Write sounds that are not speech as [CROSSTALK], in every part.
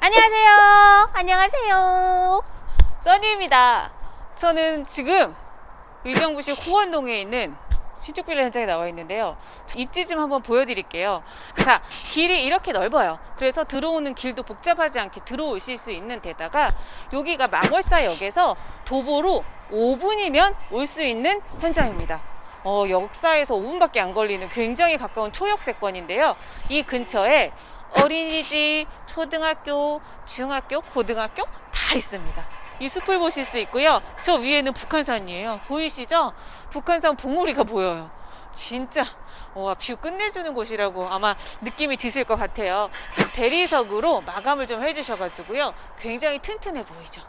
안녕하세요. 안녕하세요. 써니입니다. 저는 지금 의정부시 호원동에 있는 신축 빌라 현장에 나와 있는데요. 입지 좀 한번 보여드릴게요. 자, 길이 이렇게 넓어요. 그래서 들어오는 길도 복잡하지 않게 들어오실 수 있는 데다가 여기가 망월사역에서 도보로 5분이면 올 수 있는 현장입니다. 어, 역사에서 5분밖에 안 걸리는 굉장히 가까운 초역세권인데요. 이 근처에 어린이집, 초등학교, 중학교, 고등학교 다 있습니다. 이 숲을 보실 수 있고요. 저 위에는 북한산이에요. 보이시죠? 북한산 봉우리가 보여요. 진짜 와뷰 끝내주는 곳이라고 아마 느낌이 드실 것 같아요. 대리석으로 마감을 좀 해주셔가지고요. 굉장히 튼튼해 보이죠.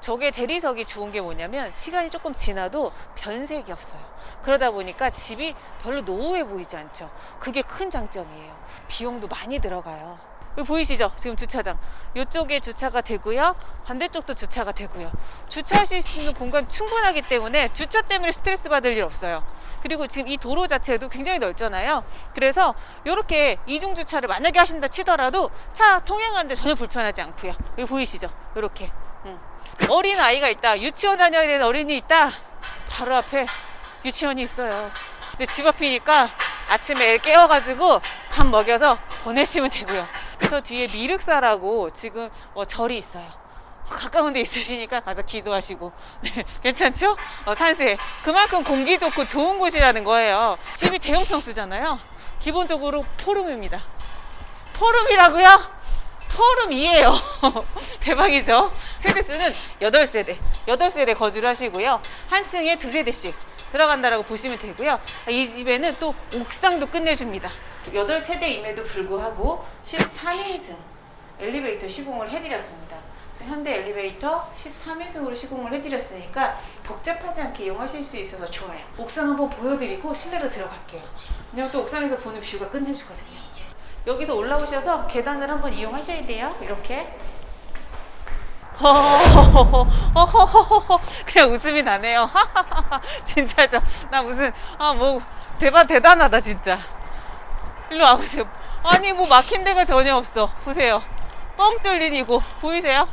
저게 대리석이 좋은 게 뭐냐면 시간이 조금 지나도 변색이 없어요. 그러다 보니까 집이 별로 노후해 보이지 않죠. 그게 큰 장점이에요. 비용도 많이 들어가요. 여기 보이시죠? 지금 주차장. 이쪽에 주차가 되고요. 반대쪽도 주차가 되고요. 주차하실 수 있는 공간 충분하기 때문에 주차 때문에 스트레스 받을 일 없어요. 그리고 지금 이 도로 자체도 굉장히 넓잖아요. 그래서 이렇게 이중 주차를 만약에 하신다 치더라도 차 통행하는데 전혀 불편하지 않고요. 여기 보이시죠? 이렇게. 음. 어린 아이가 있다. 유치원 다녀야 되는 어린이 있다. 바로 앞에 유치원이 있어요. 근데 집 앞이니까 아침에 애 깨워가지고 밥 먹여서 보내시면 되고요. 저 뒤에 미륵사라고 지금 어, 절이 있어요. 가까운 데 있으시니까 가서 기도하시고 네, 괜찮죠? 어, 산세 그만큼 공기 좋고 좋은 곳이라는 거예요. 집이 대형 평수잖아요. 기본적으로 포름입니다. 포름이라고요? 포름이에요. [LAUGHS] 대박이죠? 세대수는 8세대. 8세대 거주를 하시고요. 한 층에 두 세대씩 들어간다라고 보시면 되고요. 이 집에는 또 옥상도 끝내줍니다. 8세대임에도 불구하고 13인승 엘리베이터 시공을 해드렸습니다. 그래서 현대 엘리베이터 13인승으로 시공을 해드렸으니까 복잡하지 않게 이용하실 수 있어서 좋아요. 옥상 한번 보여드리고 실내로 들어갈게요. 왜냐면 또 옥상에서 보는 뷰가 끝내주거든요. 여기서 올라오셔서 계단을 한번 이용하셔야 돼요. 이렇게. 허허허허허허허허 그냥 웃음이 나네요. [LAUGHS] 진짜죠. 나 무슨 아 뭐 대박 대단하다 진짜. 일로 와보세요. 아니 뭐 막힌 데가 전혀 없어. 보세요. 뻥 뚫린 이고 보이세요?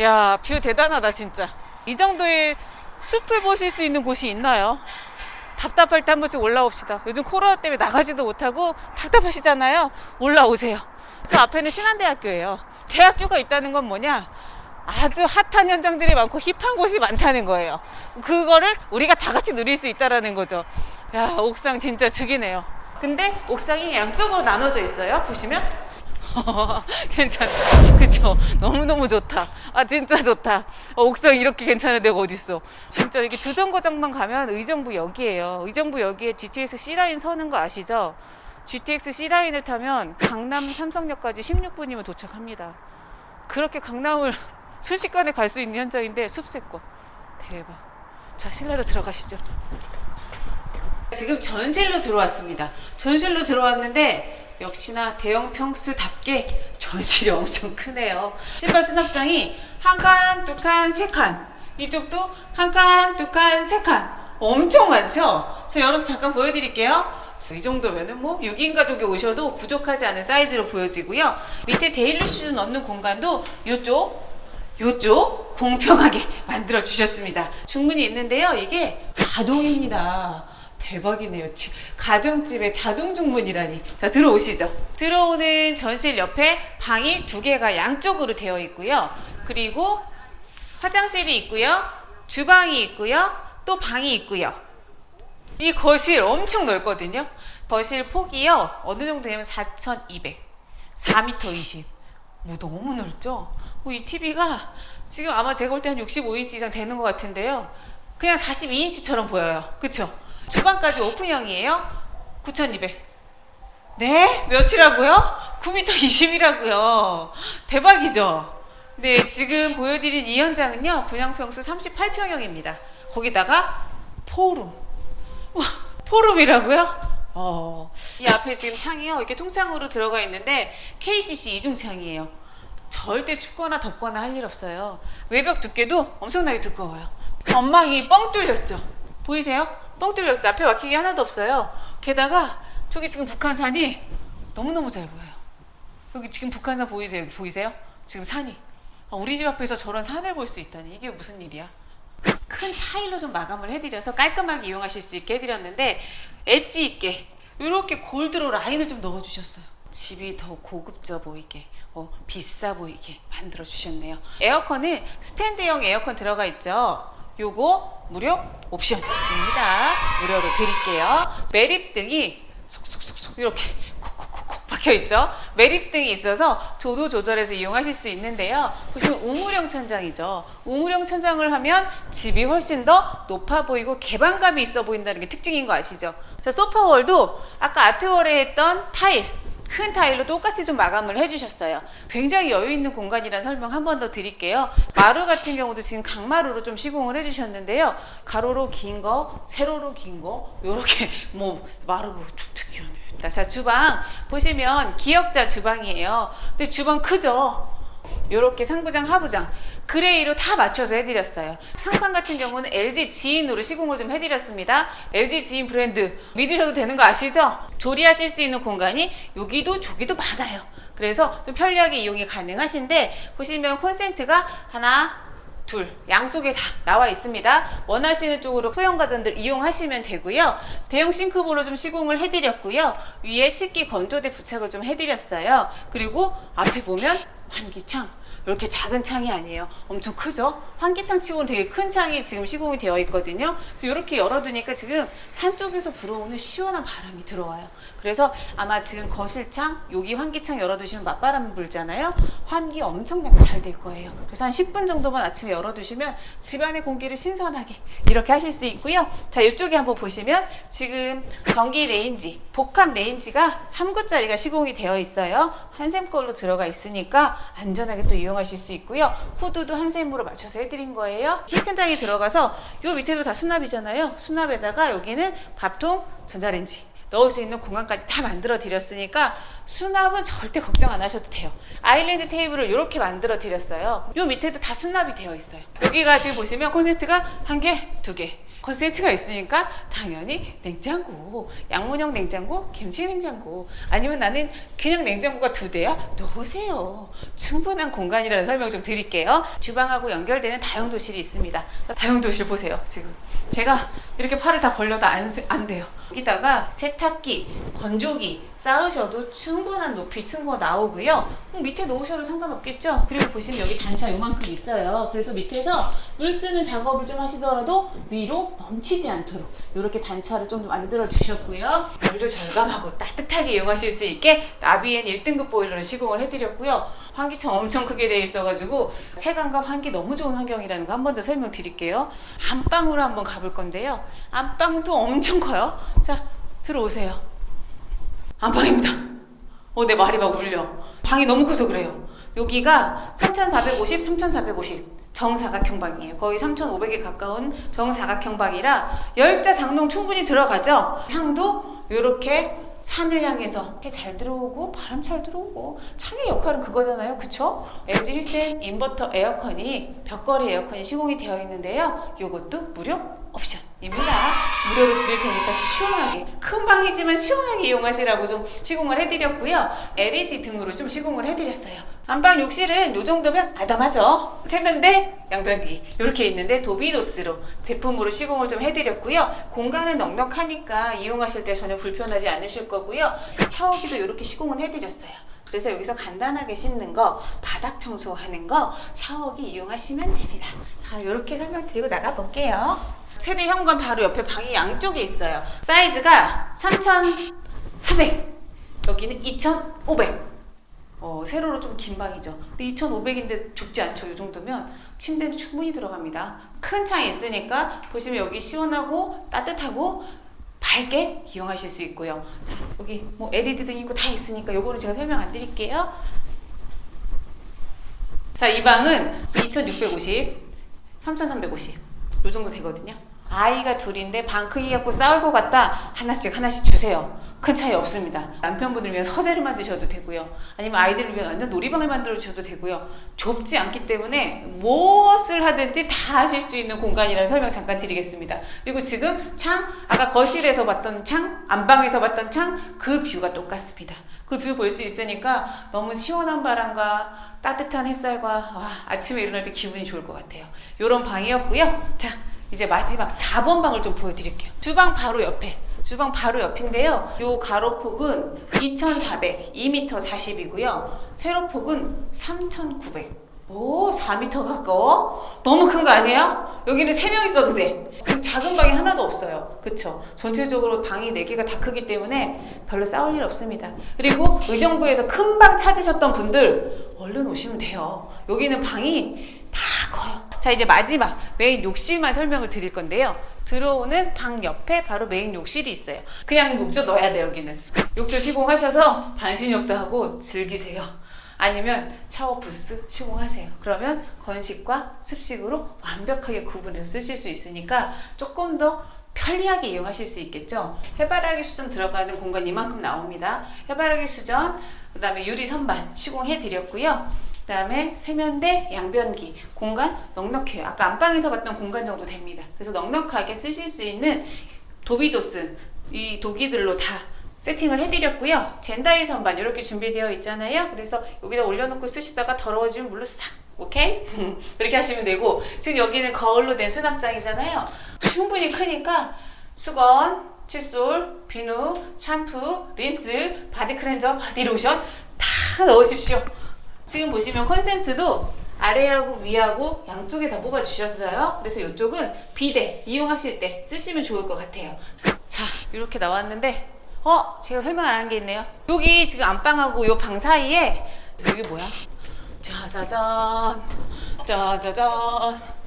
야, 뷰 대단하다 진짜. 이 정도의 숲을 보실 수 있는 곳이 있나요? 답답할 때 한 번씩 올라옵시다. 요즘 코로나 때문에 나가지도 못하고 답답하시잖아요. 올라오세요. 저 앞에는 신한대학교예요. 대학교가 있다는 건 뭐냐? 아주 핫한 현장들이 많고 힙한 곳이 많다는 거예요. 그거를 우리가 다 같이 누릴 수 있다라는 거죠. 야, 옥상 진짜 죽이네요. 근데 옥상이 양쪽으로 나눠져 있어요. 보시면. [LAUGHS] 괜찮다. 그쵸? 너무너무 좋다. 아, 진짜 좋다. 어, 옥상 이렇게 괜찮은 데가 어딨어. 진짜 여기 두정거장만 가면 의정부 역이에요. 의정부 역에 GTX C라인 서는 거 아시죠? GTX C라인을 타면 강남 삼성역까지 16분이면 도착합니다. 그렇게 강남을 [LAUGHS] 순식간에 갈 수 있는 현장인데 숲세권. 대박. 자, 실내로 들어가시죠. 지금 전실로 들어왔습니다. 전실로 들어왔는데 역시나 대형 평수답게 전실이 [LAUGHS] 엄청 크네요. 신발 수납장이 한 칸, 두 칸, 세 칸. 이쪽도 한 칸, 두 칸, 세 칸. 엄청 많죠? 제가 열어서 잠깐 보여드릴게요. 이 정도면은 뭐 6인 가족이 오셔도 부족하지 않은 사이즈로 보여지고요. 밑에 데일리 슈즈 넣는 공간도 이쪽, 이쪽 공평하게 [LAUGHS] 만들어 주셨습니다. 충분히 있는데요. 이게 자동입니다. 대박이네요. 지- 가정집에 자동 중문이라니. 자, 들어오시죠. 들어오는 전실 옆에 방이 두 개가 양쪽으로 되어 있고요. 그리고 화장실이 있고요. 주방이 있고요. 또 방이 있고요. 이 거실 엄청 넓거든요. 거실 폭이요. 어느 정도 되면 4,200. 4m 20. 뭐 너무 넓죠? 뭐 이 TV가 지금 아마 제가 볼 때 한 65인치 이상 되는 것 같은데요. 그냥 42인치처럼 보여요. 그쵸? 주방까지 오픈형이에요. 9,200. 네? 몇이라고요? 9m 20이라고요. 대박이죠? 네, 지금 보여드린 이 현장은요, 분양평수 38평형입니다. 거기다가 포룸. 와, 포룸이라고요? 어, 이 앞에 지금 창이요. 이렇게 통창으로 들어가 있는데 KCC 이중창이에요. 절대 춥거나 덥거나 할 일 없어요. 외벽 두께도 엄청나게 두꺼워요. 전망이 뻥 뚫렸죠. 보이세요? 뻥 뚫렸죠. 앞에 막히기 하나도 없어요. 게다가 저기 지금 북한산이 너무너무 잘 보여요. 여기 지금 북한산 보이세요? 보이세요? 지금 산이. 아, 우리 집 앞에서 저런 산을 볼 수 있다니 이게 무슨 일이야? 큰 타일로 좀 마감을 해드려서 깔끔하게 이용하실 수 있게 해드렸는데 엣지 있게 이렇게 골드로 라인을 좀 넣어주셨어요. 집이 더 고급져 보이게, 어, 비싸 보이게 만들어 주셨네요. 에어컨은 스탠드형 에어컨 들어가 있죠. 요거 무료 옵션입니다. 무료로 드릴게요. 매립등이 속속속속 이렇게 콕콕콕콕 박혀 있죠. 매립등이 있어서 조도 조절해서 이용하실 수 있는데요. 보시면 우물형 천장이죠. 우물형 천장을 하면 집이 훨씬 더 높아 보이고 개방감이 있어 보인다는 게 특징인 거 아시죠? 자, 소파월도 아까 아트월에 했던 타일 큰 타일로 똑같이 좀 마감을 해주셨어요. 굉장히 여유 있는 공간이라는 설명 한 번 더 드릴게요. 마루 같은 경우도 지금 강마루로 좀 시공을 해주셨는데요. 가로로 긴 거, 세로로 긴 거, 요렇게 [LAUGHS] 뭐 마루가 툭툭 기어있다. 자, 주방 보시면 기역자 주방이에요. 근데 주방 크죠? 요렇게 상부장, 하부장 그레이로 다 맞춰서 해드렸어요. 상판 같은 경우는 LG 지인으로 시공을 좀 해드렸습니다. LG 지인 브랜드 믿으셔도 되는 거 아시죠? 조리하실 수 있는 공간이 여기도 저기도 많아요. 그래서 좀 편리하게 이용이 가능하신데 보시면 콘센트가 하나 둘 양쪽에 다 나와 있습니다. 원하시는 쪽으로 소형 가전들 이용하시면 되고요. 대형 싱크볼로 좀 시공을 해드렸고요. 위에 식기 건조대 부착을 좀 해드렸어요. 그리고 앞에 보면 환기창 이렇게 작은 창이 아니에요. 엄청 크죠? 환기창 치고는 되게 큰 창이 지금 시공이 되어 있거든요. 그래서 이렇게 열어두니까 지금 산 쪽에서 불어오는 시원한 바람이 들어와요. 그래서 아마 지금 거실창, 여기 환기창 열어두시면 맞바람 불잖아요. 환기 엄청나게 잘될 거예요. 그래서 한 10분 정도만 아침에 열어두시면 집안의 공기를 신선하게 이렇게 하실 수 있고요. 자, 이쪽에 한번 보시면 지금 전기 레인지, 복합 레인지가 3구짜리가 시공이 되어 있어요. 한샘 걸로 들어가 있으니까 안전하게 또 이용 하실 수 있고요. 후드도 한샘으로 맞춰서 해드린 거예요. 키큰 장이 들어가서 요 밑에도 다 수납이잖아요. 수납에다가 여기는 밥통, 전자레인지 넣을 수 있는 공간까지 다 만들어 드렸으니까 수납은 절대 걱정 안 하셔도 돼요. 아일랜드 테이블을 이렇게 만들어 드렸어요. 요 밑에도 다 수납이 되어 있어요. 여기가 지금 보시면 콘센트가 한 개, 두 개. 콘센트가 있으니까 당연히 냉장고, 양문형 냉장고, 김치 냉장고 아니면 나는 그냥 냉장고가 두 대야? 넣으세요. 충분한 공간이라는 설명 좀 드릴게요. 주방하고 연결되는 다용 도실이 있습니다. 다용 도실 보세요. 지금 제가 이렇게 팔을 다 벌려도 안, 쓰- 안 돼요. 여기다가 세탁기, 건조기 쌓으셔도 충분한 높이 층고 나오고요. 음, 밑에 놓으셔도 상관없겠죠? 그리고 보시면 여기 단차 요만큼 있어요. 그래서 밑에서 물 쓰는 작업을 좀 하시더라도 위로 넘치지 않도록 이렇게 단차를 좀 만들어 주셨고요. 연료 절감하고 따뜻하게 이용하실 수 있게 나비엔 1등급 보일러를 시공을 해드렸고요. 환기창 엄청 크게 되어 있어가지고 체감과 환기 너무 좋은 환경이라는 거 한 번 더 설명드릴게요. 안방으로 한번 가볼 건데요. 안방도 엄청 커요. 자, 들어오세요. 안방입니다. 어, 내 말이 막 울려. 방이 너무 커서 그래요. 여기가 3,450, 3,450 정사각형 방이에요. 거의 3,500에 가까운 정사각형 방이라 열자 장롱 충분히 들어가죠. 창도 이렇게 산을 향해서 해잘 들어오고 바람 잘 들어오고 창의 역할은 그거잖아요. 그쵸? LG 힐센 인버터 에어컨이 벽걸이 에어컨이 시공이 되어 있는데요. 이것도 무료 옵션입니다. 무료로 드릴 테니까 시원하게 큰 방이지만 시원하게 이용하시라고 좀 시공을 해드렸고요. LED 등으로 좀 시공을 해드렸어요. 안방 욕실은 이 정도면 아담하죠. 세면대, 양변기 이렇게 있는데 도비노스로 제품으로 시공을 좀 해드렸고요. 공간은 넉넉하니까 이용하실 때 전혀 불편하지 않으실 거고요. 샤워기도 이렇게 시공을 해드렸어요. 그래서 여기서 간단하게 씻는 거, 바닥 청소하는 거 샤워기 이용하시면 됩니다. 자, 이렇게 설명드리고 나가 볼게요. 세대 현관 바로 옆에 방이 양쪽에 있어요. 사이즈가 3,400, 여기는 2,500. 어, 세로로 좀 긴 방이죠. 근데 2,500인데 좁지 않죠. 이 정도면 침대도 충분히 들어갑니다. 큰 창이 있으니까 보시면 여기 시원하고 따뜻하고 밝게 이용하실 수 있고요. 자, 여기 뭐 LED 등 있고 다 있으니까 요거는 제가 설명 안 드릴게요. 자, 이 방은 2,650, 3,350. 요 정도 되거든요. 아이가 둘인데 방 크기 갖고 싸울 것 같다 하나씩 하나씩 주세요. 큰 차이 없습니다. 남편분을 위한 서재를 만드셔도 되고요. 아니면 아이들을 위한 완전 놀이방을 만들어 주셔도 되고요. 좁지 않기 때문에 무엇을 하든지 다 하실 수 있는 공간이라는 설명 잠깐 드리겠습니다. 그리고 지금 창, 아까 거실에서 봤던 창, 안방에서 봤던 창, 그 뷰가 똑같습니다. 그 뷰 볼 수 있으니까 너무 시원한 바람과 따뜻한 햇살과 와, 아침에 일어날 때 기분이 좋을 것 같아요. 이런 방이었고요. 자, 이제 마지막 4번 방을 좀 보여드릴게요. 주방 바로 옆에. 주방 바로 옆인데요. 요 가로폭은 2,400, 2m 40이고요. 세로폭은 3,900. 오, 4m 가까워? 너무 큰 거 아니에요? 여기는 3명 있어도 돼. 그 작은 방이 하나도 없어요. 그쵸? 전체적으로 방이 4개가 다 크기 때문에 별로 싸울 일 없습니다. 그리고 의정부에서 큰 방 찾으셨던 분들 얼른 오시면 돼요. 여기는 방이 다 커요. 자, 이제 마지막 메인 욕실만 설명을 드릴 건데요. 들어오는 방 옆에 바로 메인 욕실이 있어요. 그냥 욕조 넣어야 돼요, 여기는. 욕조 시공하셔서 반신욕도 하고 즐기세요. 아니면 샤워 부스 시공하세요. 그러면 건식과 습식으로 완벽하게 구분해서 쓰실 수 있으니까 조금 더 편리하게 이용하실 수 있겠죠. 해바라기 수전 들어가는 공간 이만큼 나옵니다. 해바라기 수전, 그 다음에 유리 선반 시공해 드렸고요. 그 다음에 세면대, 양변기 공간 넉넉해요. 아까 안방에서 봤던 공간 정도 됩니다. 그래서 넉넉하게 쓰실 수 있는 도비도스 이 도기들로 다 세팅을 해드렸고요. 젠다이 선반 이렇게 준비되어 있잖아요. 그래서 여기다 올려놓고 쓰시다가 더러워지면 물로 싹 오케이? [LAUGHS] 그렇게 하시면 되고 지금 여기는 거울로 된 수납장이잖아요. 충분히 크니까 수건, 칫솔, 비누, 샴푸, 린스, 바디 클렌저, 바디 로션 다 넣으십시오. 지금 보시면 콘센트도 아래하고 위하고 양쪽에 다 뽑아 주셨어요. 그래서 이쪽은 비대 이용하실 때 쓰시면 좋을 것 같아요. 자, 이렇게 나왔는데 어, 제가 설명 안 한 게 있네요. 여기 지금 안방하고 요방 사이에 여기 뭐야? 짜자잔, 짜자잔.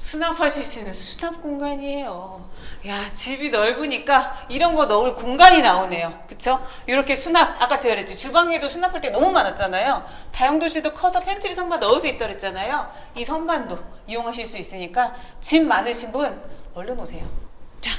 수납하실 수 있는 수납 공간이에요. 야, 집이 넓으니까 이런 거 넣을 공간이 나오네요. 그쵸? 이렇게 수납, 아까 제가 그랬지. 주방에도 수납할 때 너무 많았잖아요. 다용도실도 커서 팬트리 선반 넣을 수 있다 그랬잖아요. 이 선반도 이용하실 수 있으니까 집 많으신 분 얼른 오세요. 자,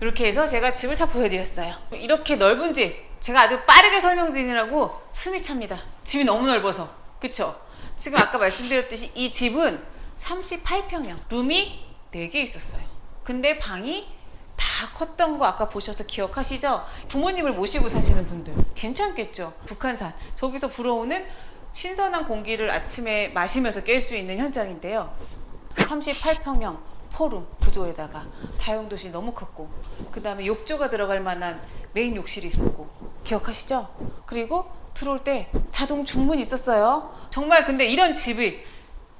이렇게 해서 제가 집을 다 보여드렸어요. 이렇게 넓은 집, 제가 아주 빠르게 설명드리느라고 숨이 찹니다. 집이 너무 넓어서. 그쵸? 지금 아까 말씀드렸듯이 이 집은 38평형, 룸이 4개 있었어요. 근데 방이 다 컸던 거 아까 보셔서 기억하시죠? 부모님을 모시고 사시는 분들 괜찮겠죠? 북한산 저기서 불어오는 신선한 공기를 아침에 마시면서 깰 수 있는 현장인데요. 38평형 포룸 구조에다가 다용도실 너무 컸고 그 다음에 욕조가 들어갈 만한 메인 욕실이 있었고 기억하시죠? 그리고 들어올 때 자동 중문이 있었어요. 정말 근데 이런 집이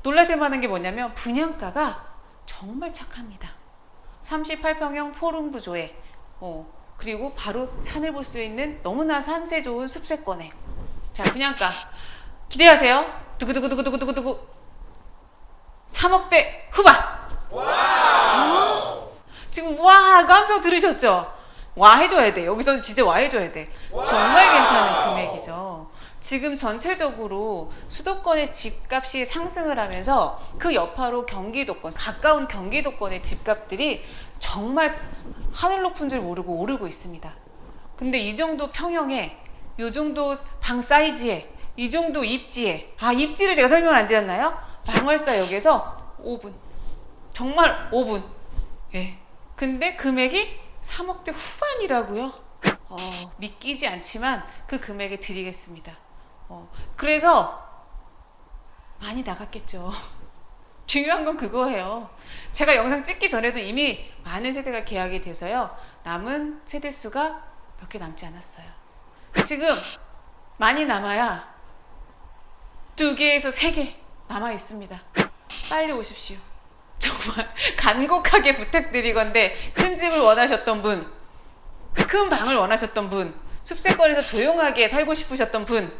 놀라실 만한 게 뭐냐면 분양가가 정말 착합니다. 38평형 포룸 구조에 어, 그리고 바로 산을 볼 수 있는 너무나 산세 좋은 숲세권에 자 분양가 기대하세요. 두구두구두구두구두구 3억대 후반. 지금 와 깜짝 들으셨죠? 와 해줘야 돼. 여기서는 진짜 와 해줘야 돼. 정말 괜찮은 금액이죠. 지금 전체적으로 수도권의 집값이 상승을 하면서 그 여파로 경기도권, 가까운 경기도권의 집값들이 정말 하늘 높은 줄 모르고 오르고 있습니다. 근데 이 정도 평형에, 이 정도 방 사이즈에, 이 정도 입지에, 아, 입지를 제가 설명 안 드렸나요? 방월사역에서 5분. 정말 5분. 예. 근데 금액이 3억대 후반이라고요? 어, 믿기지 않지만 그 금액에 드리겠습니다. 어, 그래서 많이 나갔겠죠. [LAUGHS] 중요한 건 그거예요. 제가 영상 찍기 전에도 이미 많은 세대가 계약이 돼서요. 남은 세대 수가 몇 개 남지 않았어요. 지금 많이 남아야 두 개에서 세 개 남아 있습니다. 빨리 오십시오. [LAUGHS] 정말 간곡하게 부탁드리건데 큰 집을 원하셨던 분, 큰 방을 원하셨던 분, 숲세권에서 조용하게 살고 싶으셨던 분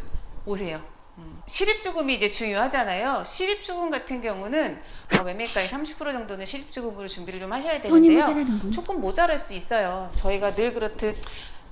오세요. 음. 실입주금이 이제 중요하잖아요. 실입주금 같은 경우는 어, 매매가의 30% 정도는 실입주금으로 준비를 좀 하셔야 되는데요. 조금 모자랄 수 있어요. 저희가 늘 그렇듯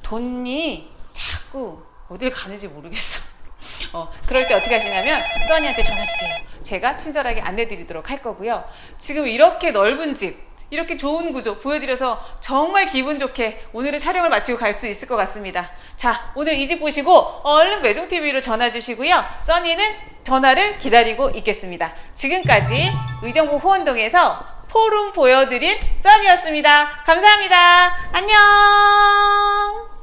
돈이 자꾸 어딜 가는지 모르겠어. [LAUGHS] 어, 그럴 때 어떻게 하시냐면 써니한테 전화 주세요. 제가 친절하게 안내 드리도록 할 거고요. 지금 이렇게 넓은 집, 이렇게 좋은 구조 보여드려서 정말 기분 좋게 오늘의 촬영을 마치고 갈 수 있을 것 같습니다. 자, 오늘 이 집 보시고 얼른 매종TV로 전화 주시고요. 써니는 전화를 기다리고 있겠습니다. 지금까지 의정부 호원동에서 포rum 보여드린 써니였습니다. 감사합니다. 안녕!